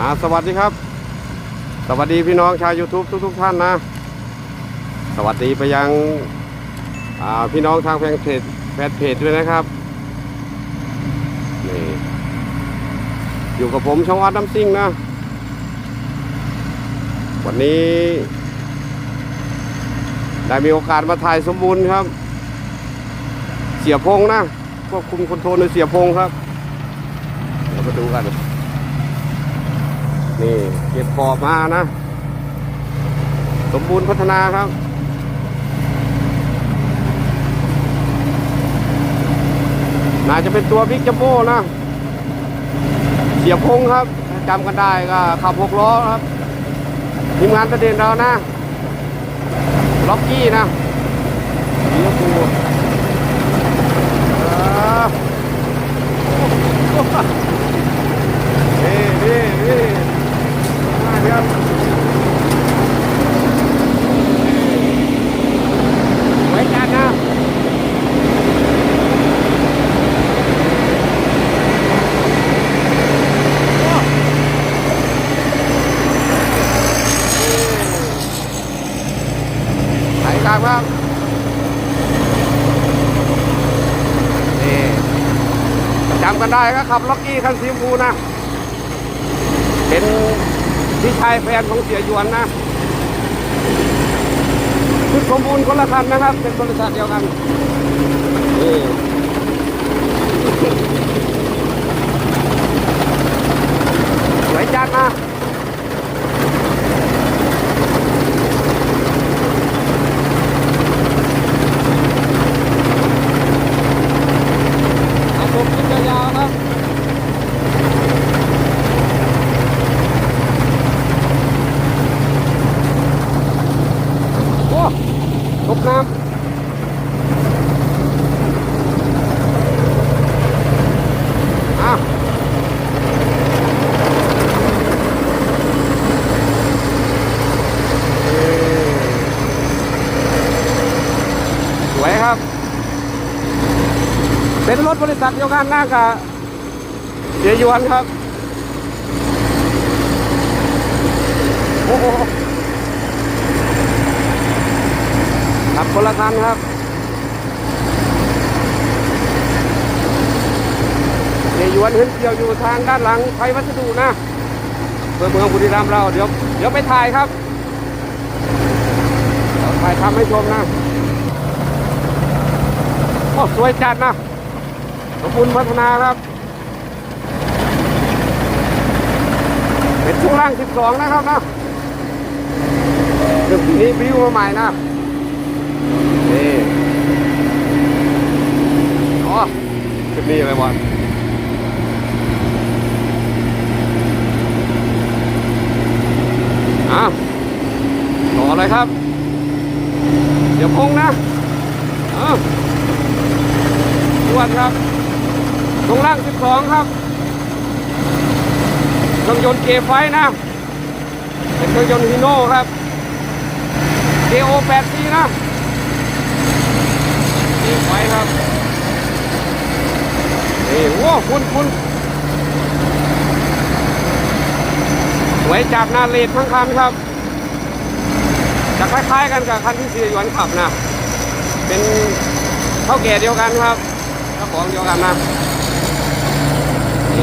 อ่าสวัสดีครับ สวัสดีพี่น้องชาว YouTube ทุกๆท่านนะ สวัสดีไปยังอ่าพี่น้องทางแฟนเพจแฟนเพจด้วยนะครับนี่อยู่กับผมช่องวัดน้ำซิ่งนะ วันนี้ ได้มีโอกาสมาถ่ายสมบูรณ์ครับ เสียพงนะควบคุมคอนโทรลโดยเสียพงครับเดี๋ยวมาดูกัน นี่เก็บขอบมานะ สมบูรณ์พัฒนาครับน่าจะเป็นตัวบิ๊กจัมโบ้นะ เสียพงครับจำกันได้ก็ขับหกล้อครับทีมงานประเด็นเรานะล็อกกี้นะเลี้ยวปูอ่านี่นี่นี่มาเดี๋ยวไว้จันนะ ไหนกลางครับนี่จำกันได้ก็ขับล็อกกี้คันสีชมพูนะ เป็นพี่ชายแฟนของเสียยวนนะชุดสมบูรณ์คนละคันนะครับ เป็นบริษัทเดียวกันนี่สวยจัดนะ ครับผมขึ้นยาวๆครับ โอ้ ตกน้ำครับ เป็นรถบริษัทเดียวกันหน้ากับเสียหยวนครับ โอ้โห ขับคนละคันครับเสียหยวนเห็นเกี่ยวอยู่ทางด้านหลังไฟวัสดุนะเพื่อเมืองบุรีรัมย์เราเดี๋ยวเดี๋ยวไปถ่ายครับเดี๋ยวถ่ายทำให้ชมนะโอ้สวยจัดนะขอบคุณพัฒนาครับเป็นช่วงล่าง 12 นะครับนะเดี๋ยวปีนี้บิวมาใหม่นะ นี่อ๋อจุดนี้อะไรวะอะต่อเลยครับ เดี๋ยวพงนะอะทวนครับตรงล่าง 12 ครับเครื่องยนต์เกไฟนะ เป็นเครื่องยนต์ฮีโน่ครับ KO 8 c นะ ไฟครับเอ้โว้คุณคุณสวยจัดหน้าเลดทั้งคันครับ จะคล้ายๆกันกับคันที่เสียหยวนขับนะ เป็นเท่าแก่เดียวกันครับเจ้าของเดียวกันนะเอ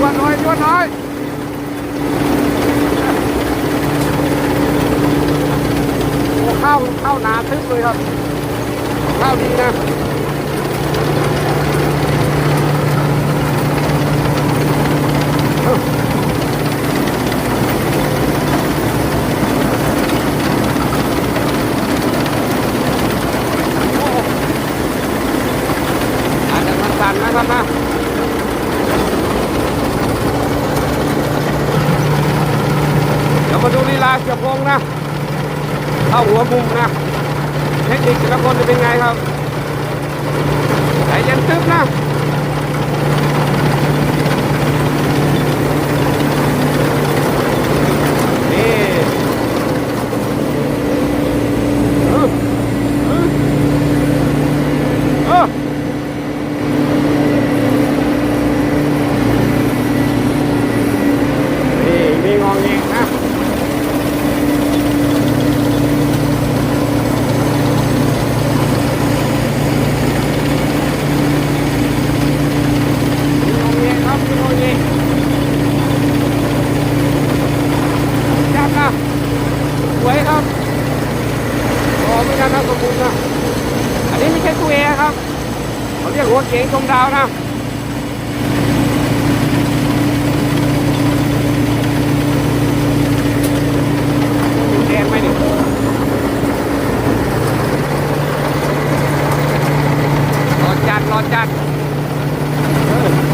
้วนหน่อยชวนหน่อยโอ้ข้าวข้าวหนาทึบเลยครับ ข้าวดีนะอาจจะสั่นนะครับนะเดี๋ยวมาดูลีลาเสียบพงนะ เข้าหัวมุมนะ เทคนิคแต่ละคนจะเป็นไงครับใจเย็นตึ๊บนะ นี่ คุณนะ อันนี้ไม่ใช่ตัวเอครับ เขาเรียกหัวเก๋งชมดาวนะ ดูแดงไหมนี่รอจัดรอจัดเออ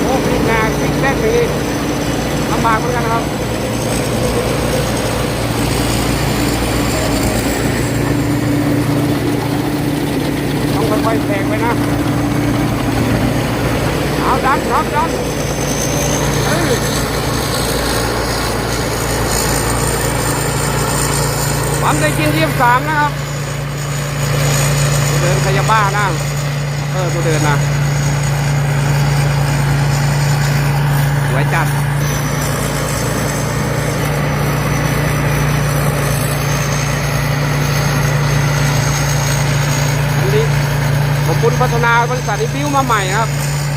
โอ้พลิกงานพลิกแรกนี้ลำบากเหมือนกันนะครับต้องค่อยๆแทงไปนะเอาดันครับดันเอ้ยปั๊มได้กินเยี่ยมสามนะครับเดินขยับบ้านะเออตัวเดินนะสวยจัด อันนี้ผมบุญ พัฒนาบริษัทนี้บิ้วมาใหม่ครับ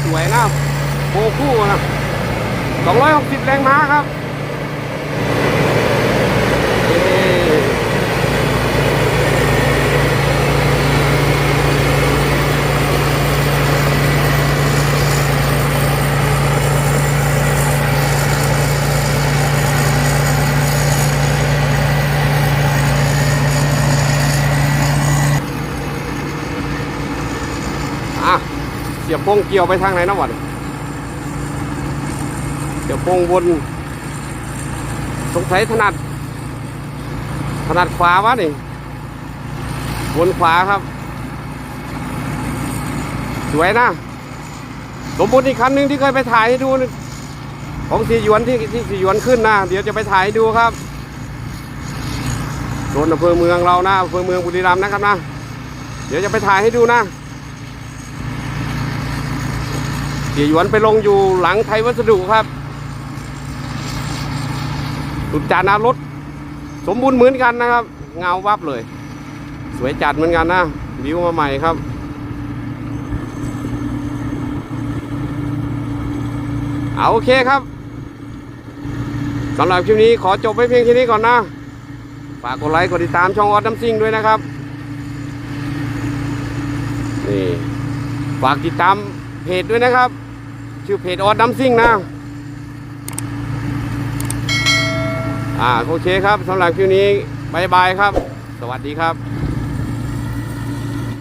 สวยนะโบคู่นะ260 แรงม้าครับเย้อะเสียบ โป้งเกี่ยวไปทางไหนนะวันเสียบโป้งบนสงสัยถนัด ถนัดขวาวะนี่บนขวาครับ สวยนะสมบูรณ์อีกคันหนึ่งที่เคยไปถ่ายให้ดูนี่ของสีหยวนที่ที่สีหยวนขึ้นนะเดี๋ยวจะไปถ่ายให้ดูครับโดนอำเภอเมืองเรานะอำเภอเมืองบุรีรัมย์นะครับนะ เดี๋ยวจะไปถ่ายให้ดูนะ เสียหยวนไปลงอยู่หลังไทยวัสดุครับสุดจานารถ สมบูรณ์เหมือนกันนะครับ เงาวับเลย สวยจัดเหมือนกันนะ วิวมาใหม่ครับเอาโอเคครับสำหรับคลิปนี้ขอจบไว้เพียงแค่นี้ก่อนนะ ฝากกดไลค์กดติดตามช่องออดน้ำซิ่งด้วยนะครับนี่ฝากติดตาม จด้วยนะครับ ชื่อเพจออดน้ำซิ่งนะ อ่าโอเคครับสำหรับคลิปนี้บายบายครับ สวัสดีครับ